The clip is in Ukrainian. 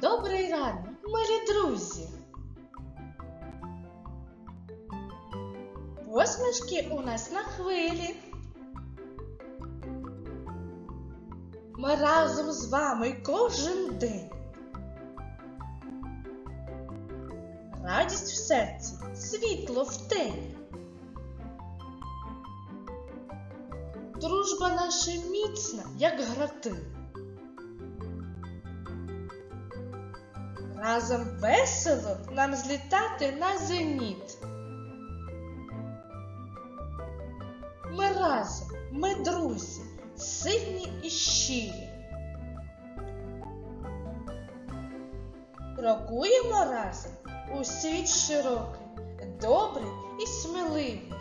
Добрий ранок, милі друзі! Посмішки у нас на хвилі. Ми разом з вами кожен день. Радість в серці, світло в тені. Дружба наша міцна, як грати. Разом весело нам злітати на зеніт. Ми разом, ми друзі, сильні і щирі. Крокуємо разом у світ широкий, добрий і сміливий.